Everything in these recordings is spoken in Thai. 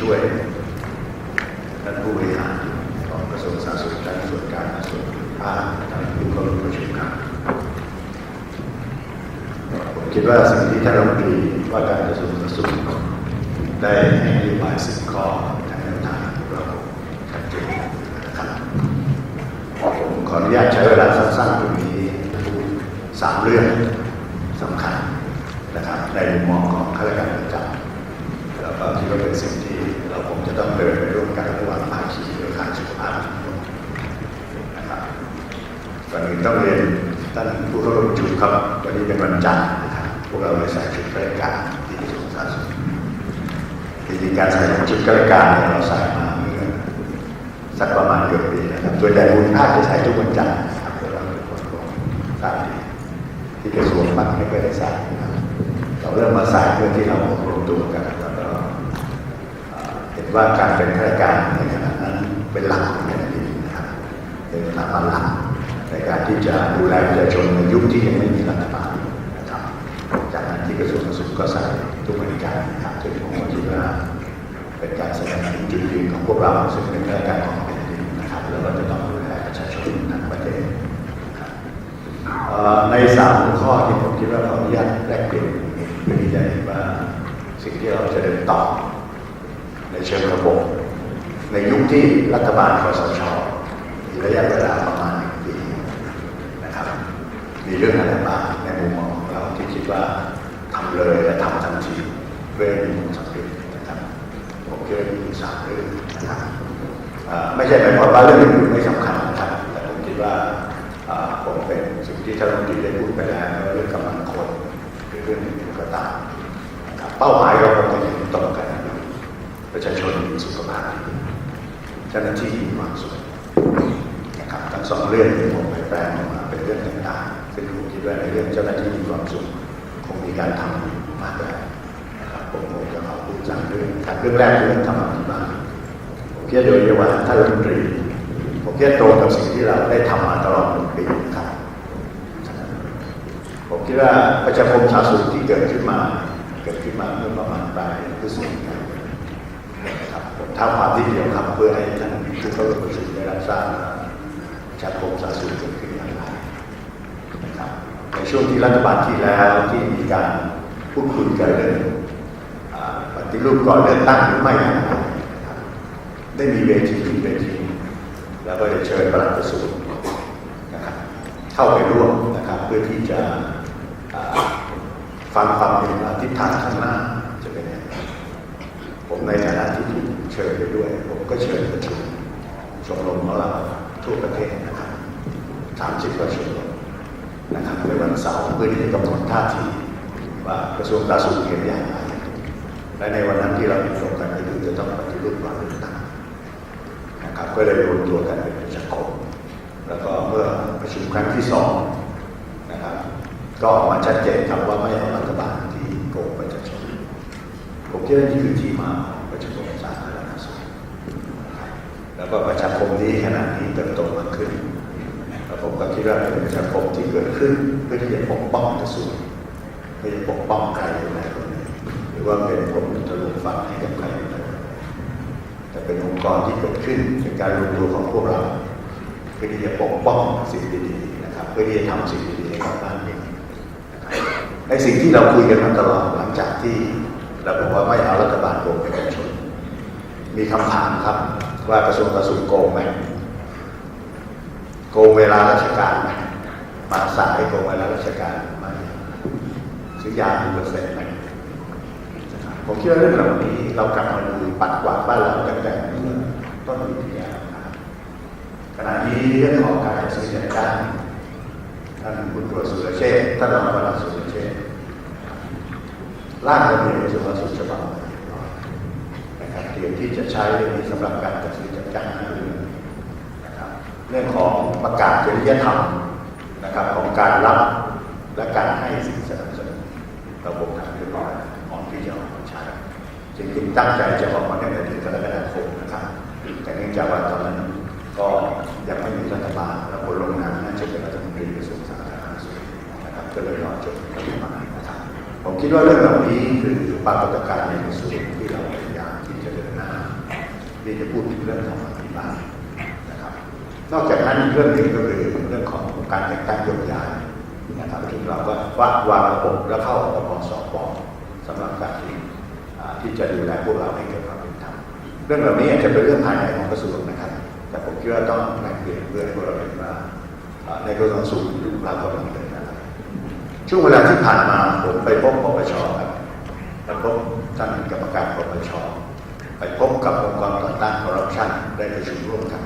ช่วยท่านผู้บริหารของกระทรวงสาธารณสุขและส่วนกลารกระทรวงภาคท่านผู้เข้าร่วมประชุมครับผมคิดว่าสิ่งที่ท่านรัฐมนตรีว่าการกระทรวงสาธารณสุขได้ให้นโยบายสิบข้อทางแนวทางของเราชัดเจนนะครับผมขออนุญาตใช้เวลาสั้นๆตรงนี้สามเรื่องสำคัญนะครับในมุมมองของข้าราชการประจำแล้วก็ที่ว่าเป็นสิ่ง ต้องเดินร่วมกันระหว่างภาคีเครือข่ายสุขภาพนะครับก่อนอื่นต้องเรียนท่านผู้เข้าร่วมประชุมครับวันนี้เป็นวันจันทร์นะครับพวกเราเลยใส่ชุดข้าราชการที่กระทรวงสาธารณสุขจริงๆการใส่ชุดข้าราชการเนี่ยเราใส่มาเมื่อสักประมาณเกือบปีนะครับส่วนใหญ่ภูมิภาคจะใช้ทุกวันจันทร์นะครับเพื่อเราเป็นคนของทราบดีที่กระทรวงมักไม่เคยได้ใส่นะครับเราเริ่มมาใส่เพื่อที่เรารวมตัวกันแล้วก็เอ่อเห็น ว่าการเป็นข้าราชการในขณะนั้นเป็นหลักของแผ่นดินะครับเป็นสถาบันหลักในการที่จะดูแลประชาชนในยุคที่ยังไม่มีรัฐบาลนะครับ จากนั้นที่กระทรวงสาธารณสุขก็ใส่ทุกบริการนะครับซึ่งผมก็คิดว่าเป็นการแสดงถึงจุดยืนของพวกเราซึ่งเป็นข้าราชการของแผ่นดินนะครับ แล้วเราจะต้องดูแลประชาชนทั้งประเทศในสามข้อที่ผมคิดว่าเขออนุญาตแลกเปลี่ยนเพื่อที่จะเห็นว่าสิ่งที่เราจะเดินต่อ ในเชิงระบบ ในยุคที่รัฐบาลคอสชมีระยะเวลาประมาณหนึ่งปีนะครับ มีเรื่องอะไรบ้างในมุมมองของเราที่คิดว่าทำเลยและทำทันทีเพื่อให้มีผลสำเร็จนะครับผมคิดว่ามีสามเรื่องนะครับไม่ใช่หมายความว่าเรื่องอื่นไม่สำคัญนะครับแต่ผมคิดว่าผมเป็นสิ่งที่ท่านรัฐมนตรีได้พูดไปแล้วเรื่องกำลังคนหรือเรื่องอื่นก็ตามเป้าหมายเราคงจะเห็นตรงกันนะครับประชาชนมีสุขภาพดีเจ้าหน้าที่มีความสุขนะครับทั้งสองเรื่องที่ผมไปแปลออกมาเป็นเรื่องต่างๆซึ่งผมคิดว่าในเรื่องเจ้าหน้าที่มีความสุขคงมีการทำมากแล้วนะครับผมคงจะขอพูดสามเรื่องครับเรื่องแรกเรื่องธรรมะที่บ้านผมคิดโดยเฉพาะท่านรัฐมนตรีผมคิดตรงกับสิ่งที่เราได้ทำมาตลอดหนึ่งปีนะครับผมคิดว่าประชาคมสาสุขที่เกิดขึ้นมา เกิดขึ้นมาเมื่อประมาณปลายพฤษภาคมนะครับผม ท้าความที่เดียวครับเพื่อให้ท่านทุกเข้าร่วมประชุมได้รับทราบว่าประชาคมสาธารณสุขเกิดขึ้นอย่างไรนะครับในช่วงที่รัฐบาลที่แล้วที่มีการพูดคุยกันเรื่องปฏิรูปก่อนเลือกตั้งหรือไม่อย่างได้มีเวทีเวทีแล้วก็ได้เชิญประหลัดกระทรวงนะครับเข้าไปร่วมนะครับเพื่อที่จะฟังความเห็นทิศทางข้างหน้าจะเป็นยังไงผมในฐานะที่ เชิญไปด้วย ผมก็เชิญประชุมชมรมของเราทั่วประเทศนะครับสามสิบกว่าชมรมนะครับในวันเสาร์เพื่อที่จะกำหนดท่าทีว่ากระทรวงสาธารณสุขเห็นอย่างไรและในวันนั้นที่เราตรงกันก็คือจะต้องปฏิรูปความตั้งนะครับก็เลยรวมตัวกันเป็นประชาคมแล้วก็เมื่อประชุมครั้งที่สองนะครับก็ออกมาชัดเจนครับว่าไม่เอารัฐบาลที่โกงประชาชนผมคิดว่านี่คือที่มา ก็ประชาคมนี้ขนาดนี้เติบโตมากขึ้นผมก็คิดว่าเป็นประชาคมที่เกิดขึ้นเพื่อที่จะปกป้องกระทรวงไม่ได้ปกป้องใครคนใดคนหนึ่งหรือว่าเป็นผมทะลุฟันให้กับใครแต่เป็นองค์กรที่เกิดขึ้นเป็นการรวมตัวของพวกเราเพื่อที่จะปกป้องสิ่งดีๆนะครับ เพื่อที่จะทำสิ่งดีๆให้กับบ้านเมืองนะครับในสิ่งที่เราคุยกันมาตลอดหลังจากที่เราบอกว่าไม่เอารัฐบาลโกงประชาชนมีคำถามครับ ว่ากระทรวงกระทรวงโกงไหมโกงเวลาราชการไหมมาสายโกงเวลาราชการไหมซื้อยาหนึ่งเปอร์เซ็นต์ไหมผมคิดว่าเรื่องเหล่านี้เรากลับมาดูปัดกวาดบ้านเราตั้งแต่เมื่อต้นปีที่แล้วขณะนี้เรื่องของการจัดซื้อจัดจ้างท่านคุณตรวจสุรเชษท่านรองประหลัดสุรเชษร่างระเบียกระทรวงสาธารณสุขฉบับใหม่นะครับเตรี ยมที่จะใช้เรื่องนี้สำหรับการจัดซื้อจัดจ้างเรื่อนะครับเรื่องของประกาศจริยธรรมนะครับของการรับและการให้สิ่งสนับสนุนระบบทางเรียบร้อยก่อนที่จะออกมาใช้จริงๆตั้งใจจะออกมาในเดือนกรกฎาคมนะครับ แต่เนื่องจากว่าตอนนั้นก็ยังไม่มีรัฐบาลและคนลงนามน่าจะเป็นรัฐมนตรีกระทรวงสาธารณสุขนะครับก็เลยรอจนรัฐบาลนะครับผมคิดว่าเรื่องเหล่านี้คือปรากฏการณ์ในกระทรวงที่เราพยายามที่จะเดินหน้า เรื่องของอภิบาลนะครับ นอกจากนั้นอีกเรื่องหนึ่งก็คือเรื่องของการแต่งตั้งโยกย้ายนะครับที่เราก็วางวางระบบแล้วเข้าอบสปสำหรับการที่ที่จะดูแลพวกเราให้เกิดความเป็นธรรมเรื่องเหล่านี้อาจจะเป็นเรื่องภายในของกระทรวงนะครับ แต่ผมคิดว่าต้องแบ่งเปลี่ยนเพื่อให้พวกเราเห็นว่าในกระทรวงสูงเรากำลังเดินอะไรช่วงเวลาที่ผ่านมาผมไปพบปปชครับไปพบท่านกรรมการปปช ไปพบกับองค์กรต่อต้านคอร์รัปชันได้ประชุมร่วมกัน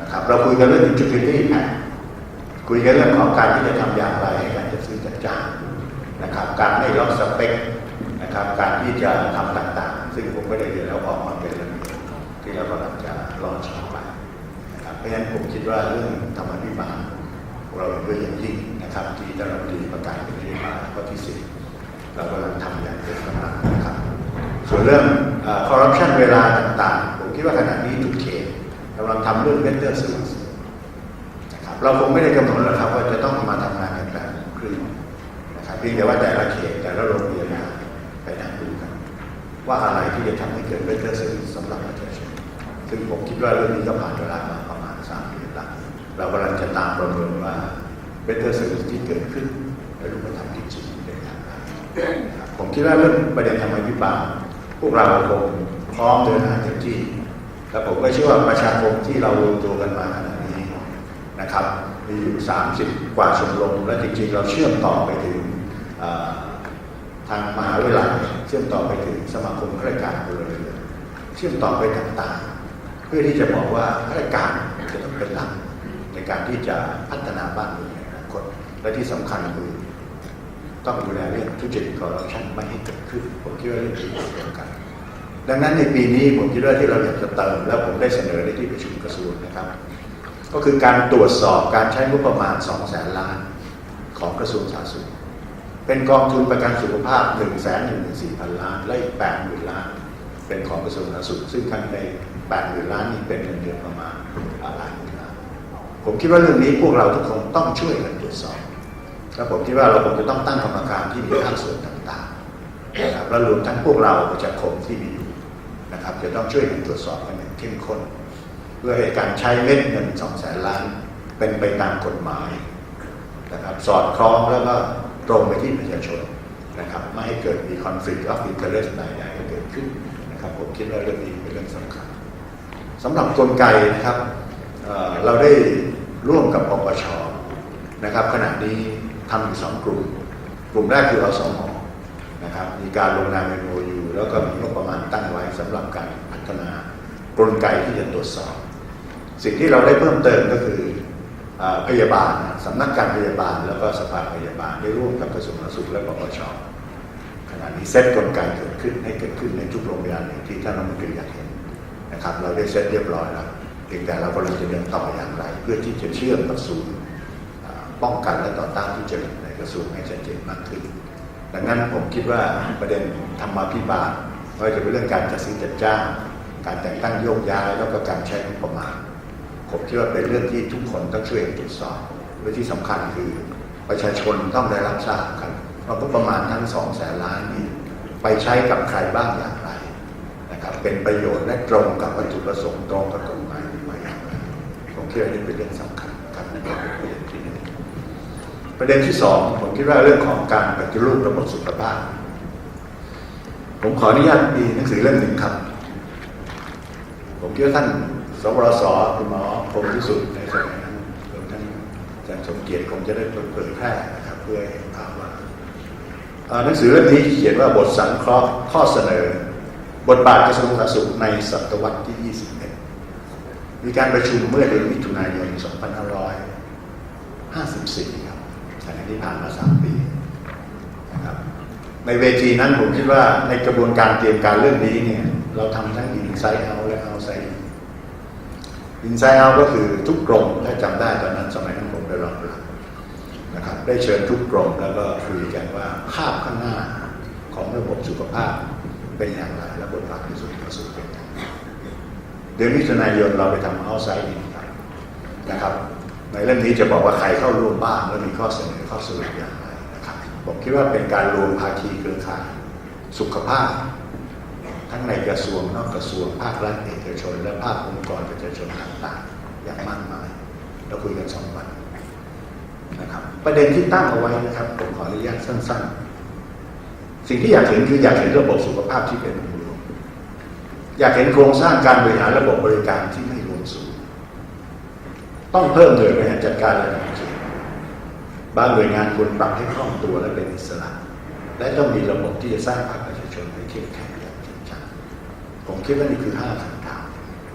นะครับเราคุยกันเรื่อง integrity นะคุยกันเรื่องของการที่จะทำอย่างไรให้การจัดซื้อจัดจ้างนะครับ การไม่ล็อกสเปคนะครับ การที่จะทำต่างๆ ซึ่งผมก็ได้เรียนแล้วออกมาเป็นเรื่องที่เรากำลังจะลอนชอไปนะครับเพราะฉะนั้นผมคิดว่าเรื่องธรรมพิบาลเราเห็นด้วยอย่างยิ่งนะครับ ที่ท่านรัฐมนตรีประกาศเป็นนโยบาข้อที่สิบเรากำลังทำอย่างเต็มกำลังนะครับ ส่วนเรื่องคอร์รัปชันเวลาต่างๆ ผมคิดว่าขณะนี้ทุกเขตกำลังทำเรื่อง better service นะครับเราคงไม่ได้กำหนดแล้วครับว่าจะต้องมาทำงานกันแบบครึ่งนะครับเพียงแต่ว่าแต่ละเขตแต่ละโรงเรียนนะไปนั่งดูกัน ว่าอะไรที่จะทำให้เกิด better service สำหรับประชาชนซึ่งผมคิดว่าเรื่องนี้ก็ผ่านเวลามาประมาณสามเดือนล้วเรากำลังจะตามประเมินว่า better service ที่เกิดขึ้นและรูปธรรมที่จริงเป็นอย่างไรผมคิดว่าเรื่องประเด็นธรรมพิบาล พวกเราคงพร้อมเดินหน้าเต็มที่และผมก็เชื่อว่าประชาคมที่เรารวมตัวกันมาขนาดนี้นะครับ มีอยู่ 30 กว่าชมรมและจริงๆ เราเชื่อมต่อไปถึงทางมหาวิทยาลัยเชื่อมต่อไปถึงสมาคมข้าราชการพลเรือนเชื่อมต่อไปต่างๆ เพื่อที่จะบอกว่าข้าราชการจะต้องเป็นหลักในการที่จะพัฒนาบ้านเมืองในอนาคตและที่สำคัญคือ ต้องดูแลเรื่องทุจริตคอร์รัปชันไม่ให้เกิดขึ้น ผมคิดว่าเรื่องนี้เดียวกัน ดังนั้นในปีนี้ผมคิดว่าที่เราอยากจะเติม แล้วผมได้เสนอในที่ประชุมกระทรวงนะครับ ก็คือการตรวจสอบการใช้งบประมาณ2แสนล้าน ของกระทรวงสาธารณสุข เป็นกองทุนประกันสุขภาพ 1 1 4 0 0 0 ล้าน และอีก8 0 0 0ล้าน เป็นของกระทรวงสาธารณสุข ซึ่งข้างใน8 0 0 0 ล้านนี้เป็นเงินเดือนประมาณล้านหนึ่งล้านผมคิดว่าเรื่องนี้พวกเราทุกคนต้องช่วยกันตรวจสอบ และผมคิดว่าเราคงจะต้องตั้งกรรมการที่มีภาคส่วนต่างๆนะครับและรวมทั้งพวกเราประชาคมที่มีอยู่นะครับ จะต้องช่วยกันตรวจสอบกันอย่างเข้มข้น เพื่อให้การใช้เม็ดเงินสองแสนล้าน เป็นไปตามกฎหมายนะครับ สอดคล้องแล้วก็ตรงไปที่ประชาชนนะครับไม่ให้เกิดมี conflict of interest ใดๆเกิดขึ้นนะครับผมคิดว่าเรื่องนี้เป็นเรื่องสำคัญสำหรับกลไกนะครับเเราได้ร่วมกับปปชนะครับ ขณะนี้ ทำอยู่สองกลุ่ม กลุ่มแรกคืออสมนะครับมีการลงนามในโมยูแล้วก็มีงบประมาณตั้งไว้สำหรับการพัฒนากลไกที่จะตรวจสอบ สิ่งที่เราได้เพิ่มเติมก็คืออพยาบาลสำนักการพยาบาล แล้วก็สภาพยาบาลได้ร่วมกับกระทรวงสาธารณสุขและปปชขณะนี้เซตกลไกเกิดขึ้นให้เกิดขึ้นในทุกโรงพยาบาลที่ท่านรัฐมนตรีอยากเห็นนะครับ เราได้เสร็จเรียบร้อยแล้วเพียงแต่เรากำลังจะเดินต่ออย่างไร เพื่อที่จะเชื่อมกับศูนย์ ป้องกันและต่อต้านทุจริตในกระทรวงให้ชัดเจนมากขึ้น ดังนั้นผมคิดว่าประเด็นธรรมาภิบาลไม่ว่าจะเป็นเรื่องการจัดซื้อจัดจ้าง การแต่งตั้งโยกย้ายแล้วก็การใช้งบประมาณ ผมคิดว่าเป็นเรื่องที่ทุกคนต้องช่วยกันตรวจสอบและที่สำคัญคือประชาชนต้องได้รับทราบกันว่างบประมาณทั้งสองแสนล้านนี้ไปใช้กับใครบ้างอย่างไรนะครับเป็นประโยชน์และตรงกับวัตถุประสงค์ตรงกับกฎหมายหรือไม่อย่างไรผมคิดว่านี่เป็นเรื่องสำคัญครับ ประเด็นที่สองผมคิดว่าเรื่องของการปฏิรูประบบสุขภาพ ผมขออนุญาตมีหนังสือเล่มหนึ่งครับ ผมคิดว่าท่านสวรสคุณหมอคมที่สุดในสมัยนั้นรวมทั้งอาจารย์สมเกียรติคงจะได้เผยแพร่นะครับเพื่อให้เห็นภาพว่าหนังสือเล่มนี้เขียนว่าบทสังเคราะห์ข้อเสนอ บทบาทกระทรวงสาธารณสุขในศตวรรษที่ 21 มีการประชุมเมื่อเดือนมิถุนายน 2554 ขณะที่ผ่านมา3ปีนะครับในเวทีนั้นผมคิดว่าในกระบวนการเตรียมการเรื่องนี้เนี่ย เราทำทั้งอินไซ e ์เอาและเอาไซ e ์อินไซ e ์เอาก็คือทุกกรมถ้าจำได้ตอนนั้นสมัยนั้นผมได้รองรับนะครับ ได้เชิญทุกกรมแล้วก็คุยกันว่าภาพข้างหน้าของระบบสุขภาพเป็นอย่างไรและบทบาทของสุขภาพสุขเป็นอย่างไรเดือนมิถุนายนเราไปทำเอาไซด์อินนะครับ ในเรื่องนี้จะบอกว่าใครเข้าร่วมบ้างและมีข้อเสนอข้อสรุปอย่างไรนะครับผมคิดว่าเป็นการรวมภาคีเครือข่ายสุขภาพ ทั้งในกระทรวงนอกกระทรวงภาครัฐเอกชน และภาคองค์กรประชาชนต่างๆอย่างมากมาย เราคุยกันสองวันนะครับ ประเด็นที่ตั้งเอาไว้นะครับผมขออนุญาตสั้น ๆ สิ่งที่อยากเห็นคืออยากเห็นระบบสุขภาพที่เป็นรวมอยากเห็นโครงสร้างการบริหารระบบบริการที่ ต้องเพิ่มหน่วยบริหารจัดการระดับเขตบางหน่วยงานควรปรับให้คล่องตัวและเป็นอิสระ และต้องมีระบบที่จะสร้างภาคประชาชนให้เข้มแข็งอย่างจริงจังผมคิดว่านี่คือห้าคำถาม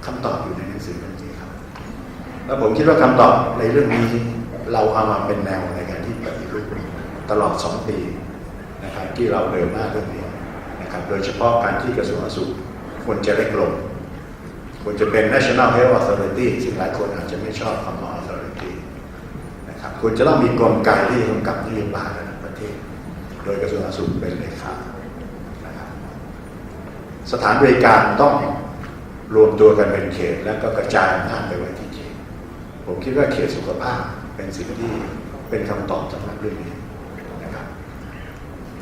คำตอบอยู่ในหนังสือเล่มนี้ครับ แล้วผมคิดว่าคำตอบในเรื่องนี้เราเอามาเป็นแนวในการที่ปฏิรูปตลอดสองปีนะครับที่เราเดินหน้าเรื่องนี้นะครับโดยเฉพาะการที่กระทรวงสาธารณสุขควรจะเล็กลง ควรจะเป็น National Health Authority ซึ่งหลายคนอาจจะไม่ชอบคำว่า Authority นะครับควรจะต้องมีกลไกที่กำกับนโยบายระดับประเทศ โดยกระทรวงสาธารณสุขเป็นเลขานะครับสถานบริการต้องรวมตัวกันเป็นเขต แล้วก็กระจายอำนาจไปไว้ที่เขต ผมคิดว่าเขตสุขภาพเป็นสิ่งที่เป็นคำตอบสำหรับเรื่องนี้นะครับ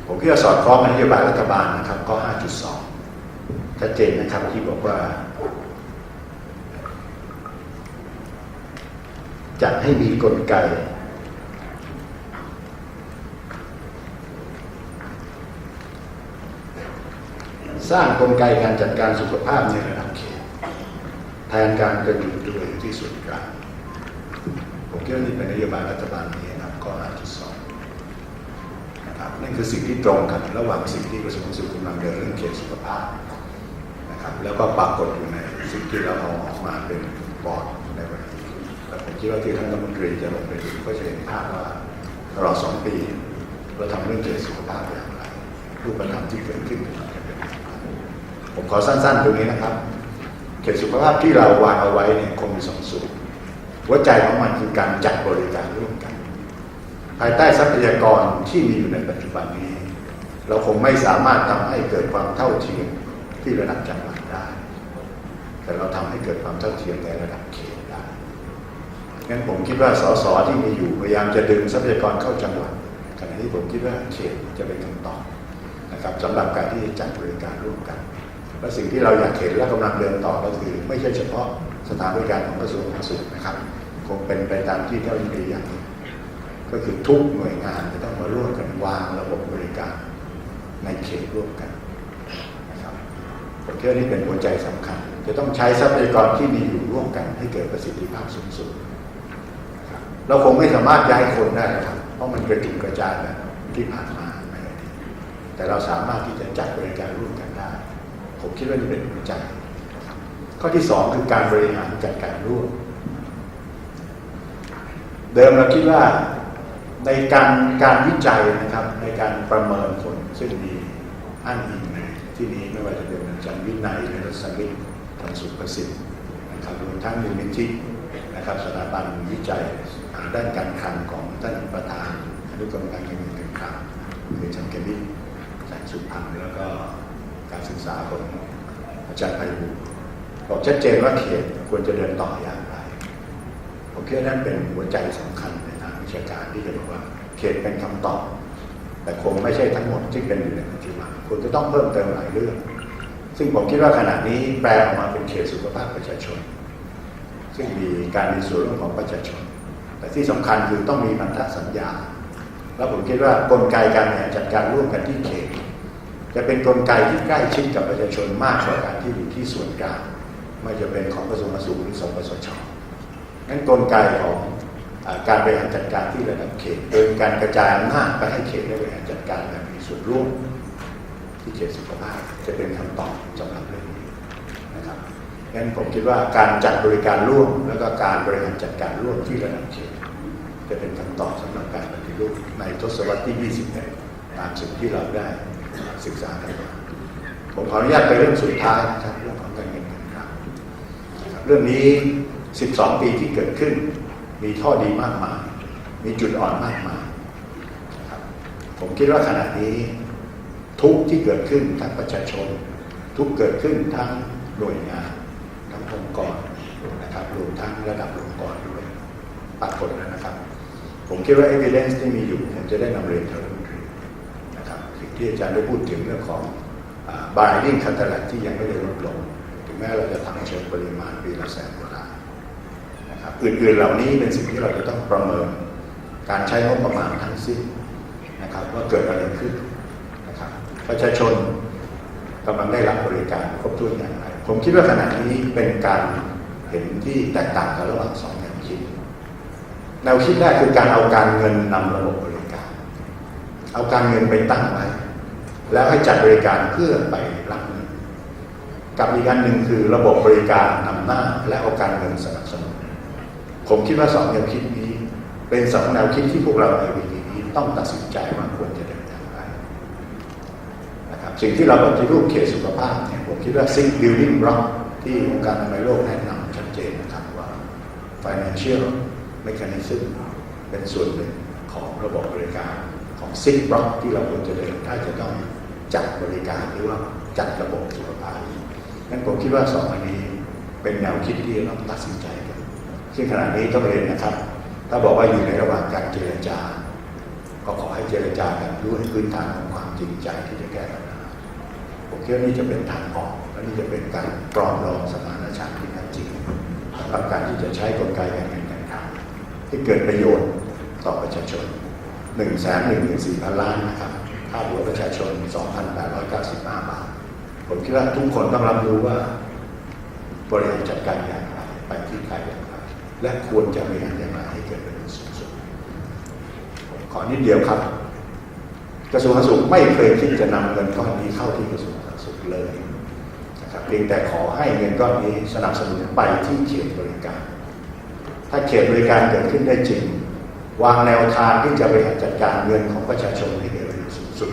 ผมคิดว่าสอดคล้องกับนโยบายรัฐบาลนะครับข้อ5.2ชัดเจนนะครับที่บอกว่า จัดให้มีกลไก สร้างกลไกการจัดการสุขภาพในระดับเขตแทนการกระจุกตัวอยู่ที่ส่วนกลางผมคิดว่านี่เป็นนโยบายรัฐบาลนี้นะครับข้อ5.2นะครับนั่นคือสิ่งที่ตรงกันระหว่างสิ่งที่กระทรวงสุขกำลังเดินเรื่องเขตสุขภาพนะครับแล้วก็ปรากฏอยู่ในสิ่งที่เราเอาออกมาเป็นบอร์ดในวันนี้ ผมคิดว่าที่ท่านรัฐมนตรีจะลงไปดูก็จะเห็นภาพว่าตลอดสองปีเราทำเรื่องเขตสุขภาพอย่างไรรูปธรรมที่เกิดขึ้นเป็นอย่างไรผมขอสั้นๆตรงนี้นะครับเขตสุขภาพที่เราวางเอาไว้เนี่ยคงมีสองส่วนหัวใจของมันคือการจัดบริการร่วมกัน ภายใต้ทรัพยากรที่มีอยู่ในปัจจุบันนี้ เราคงไม่สามารถทำให้เกิดความเท่าเทียมที่ระดับจังหวัดได้ แต่เราทำให้เกิดความเท่าเทียมในระดับเขตได้ งั้นผมคิดว่าสสที่มีอยู่พยายามจะดึงทรัพยากรเข้าจังหวัดขณะที่ผมคิดว่าเขตจะเป็นคำตอบนะครับสำหรับการที่จัดบริการร่วมกัน และสิ่งที่เราอยากเห็นและกำลังเดินต่อก็คือ ไม่ใช่เฉพาะสถานบริการของกระทรวงสาธารณสุขนะครับ คงเป็นไปตามที่ท่านรัฐมนตรีอยากเห็นก็คือทุกหน่วยงานจะต้องมาร่วมกันวางระบบบริการในเขตร่วมกันนะครับผมคิดว่านี่เป็นหัวใจสำคัญ จะต้องใช้ทรัพยากรที่มีอยู่ร่วมกันให้เกิดประสิทธิภาพสูงสุด เราคงไม่สามารถย้ายคนได้ครับ เพราะมันกระจุกกระจายแบบที่ผ่านมาในอดีตแต่เราสามารถที่จะจัดบริการร่วมกันได้ ผมคิดว่านี่เป็นหัวใจนะครับข้อที่สองคือการบริหารจัดการร่วม เดิมเราคิดว่าในการการวิจัยนะครับ ในการประเมินผลซึ่งมีอ้างอิงในที่นี้ไม่ว่าจะเป็นอาจารย์วินัยหรือรัศมิตรทางสุประสิทธิ์นะครับรวมทั้งมูลนิธิ นะครับสถาบันวิจัยด้านการคลังของท่านประธานอนุกรรมการเงินการคลังคือจารย์เกมิตแสงสุพรรณแล้วก็การศึกษาของอาจารย์ไพบูลย์บอกชัดเจนว่าเขตควรจะเดินต่ออย่างไร ผมคิดว่านั่นเป็นหัวใจสำคัญในทางวิชาการที่จะบอกว่าเขตเป็นคำตอบ แต่คงไม่ใช่ทั้งหมดที่เป็นอยู่ในปัจจุบันคุณจะต้องเพิ่มเติมหลายเรื่อง ซึ่งผมคิดว่าขณะนี้แปลออกมาเป็นเขตสุขภาพประชาชน ซึ่งมีการมีส่วนร่วมของประชาชน แต่ที่สำคัญคือต้องมีพันธสัญญา แล้วผมคิดว่ากลไกการบริหารจัดการร่วมกันที่เขตจะเป็นกลไกที่ใกล้ชิดกับประชาชนมากกว่าการที่อยู่ที่ส่วนกลางไม่จะเป็นของกระทรวงสาธารณสุขหรือสปสชนั้นกลไกของอการบริหารจัดการที่ระดับเขต โดยการกระจายอำนาจไปให้เขตได้บริหารจัดการแบบมีส่วนร่วมที่เขตสุขภาพจะเป็นคำตอบสำหรับเรื่อง งั้นผมคิดว่าการจัดบริการร่วม แล้วก็การบริหารจัดการร่วมที่ระดับเขตจะเป็นคำตอบสำหรับการปฏิรูปในทศวรรษที่ 21 ตามสิ่งที่เราได้ศึกษากันมาผมขออนุญาตไปเรื่องสุดท้ายนะครับเรื่องของการเงินการคลังเรื่องนี้ 12 ปีที่เกิดขึ้น มีข้อดีมากมาย มีจุดอ่อนมากมายผมคิดว่าขณะนี้ทุกที่เกิดขึ้นทั้งประชาชน ทุกเกิดขึ้นทั้งหน่วยงาน ทั้งองค์กรนะครับรวม ทั้งระดับองค์กรด้วยปรากฏแล้วนะครับ ผมคิดว่า evidence ที่มีอยู่ผมจะได้นำเรียนท่านรัฐมนตรีนะครับสิ่งที่อาจารย์ได้พูดถึงเรื่องของบายดิ้งคัตเตอร์ที่ยังไม่ได้ลดลง ถึงแม้เราจะทำเชิงปริมาณปีละแสนกว่าล้านนะครับอื่นๆเหล่านี้เป็นสิ่งที่เราจะต้องประเมินการใช้งบประมาณทั้งสิ้นนะครับว่าเกิดอะไรขึ้นนะครับประชาชนกำลังได้รับบริการครบถ้วนอย่างไร ผมคิดว่าขณะนี้เป็นการ เห็นที่แตกต่างกันระหว่างสองแนวคิด แนวคิดแรกคือการเอาการเงินนำระบบบริการ เอาการเงินไปตั้งไว้ แล้วให้จัดบริการเพื่อไปรับเงินกับอีกอันหนึ่งคือระบบบริการนำหน้าและเอาการเงินสนับสนุนผมคิดว่าสองแนวคิดนี้ เป็นสองแนวคิดที่พวกเราในวีดีนี้ต้องตัดสินใจว่าควรจะเดินทางไปนะครับสิ่งที่เราปฏิรูปเขตสุขภาพเนี่ยผมคิดว่า six building block ที่องค์การอนามัยโลกแนะนำชัดเจนนะครับว่า financial mechanism เป็นส่วนหนึ่งของระบบบริการของ six block ที่เราควรจะเดินถ้าจะต้องจัดบริการหรือว่าจัดระบบสุขภาพนั้นผมคิดว่าสองอันนี้เป็นแนวคิดที่เราตัดสินใจกันซึ่งขณะนี้ต้องเรียนนะครับ ถ้าบอกว่าอยู่ในระหว่างการเจรจา ก็ขอให้เจรจากันด้วยพื้นฐานของความจริงใจที่จะแก้ปัญหาผมคิดว่านี่จะเป็นทางออกและนี่จะเป็นการปรองดองสมานฉันท์ที่แท้จริง สำหรับการที่จะใช้กลไกการเงินการคลังที่เกิดประโยชน์ต่อประชาชน1นึ่งแสนหนึ่งหมื่นสี่พันล้านนะครับค่าหัวประชาชน 2,895 บาท ผมคิดว่าทุกคนต้องรับรู้ว่า บริหารจัดการอย่างไรไปที่ใครอย่างไรและควรจะบริหารอย่างไรให้เกิดประโยชน์สูงสุดผมขอนิดเดียวครับ กระทรวงสาธารณสุขไม่เคยคิดจะนำเงินก้อนนี้เข้าที่กระทรวงสาธารณสุขเลย เพียงแต่ขอให้เงินก้อนนี้สนับสนุนไปที่เขตบริการ ถ้าเขตบริการเกิดขึ้นได้จริง วางแนวทางที่จะบริหารจัดการเงินของประชาชนให้เกิดประโยชน์สูงสุด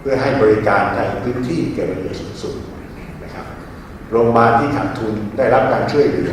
เพื่อให้บริการในพื้นที่เกิดประโยชน์สูงสุดนะครับโรงพยาบาลที่ขาดทุนได้รับการช่วยเหลือ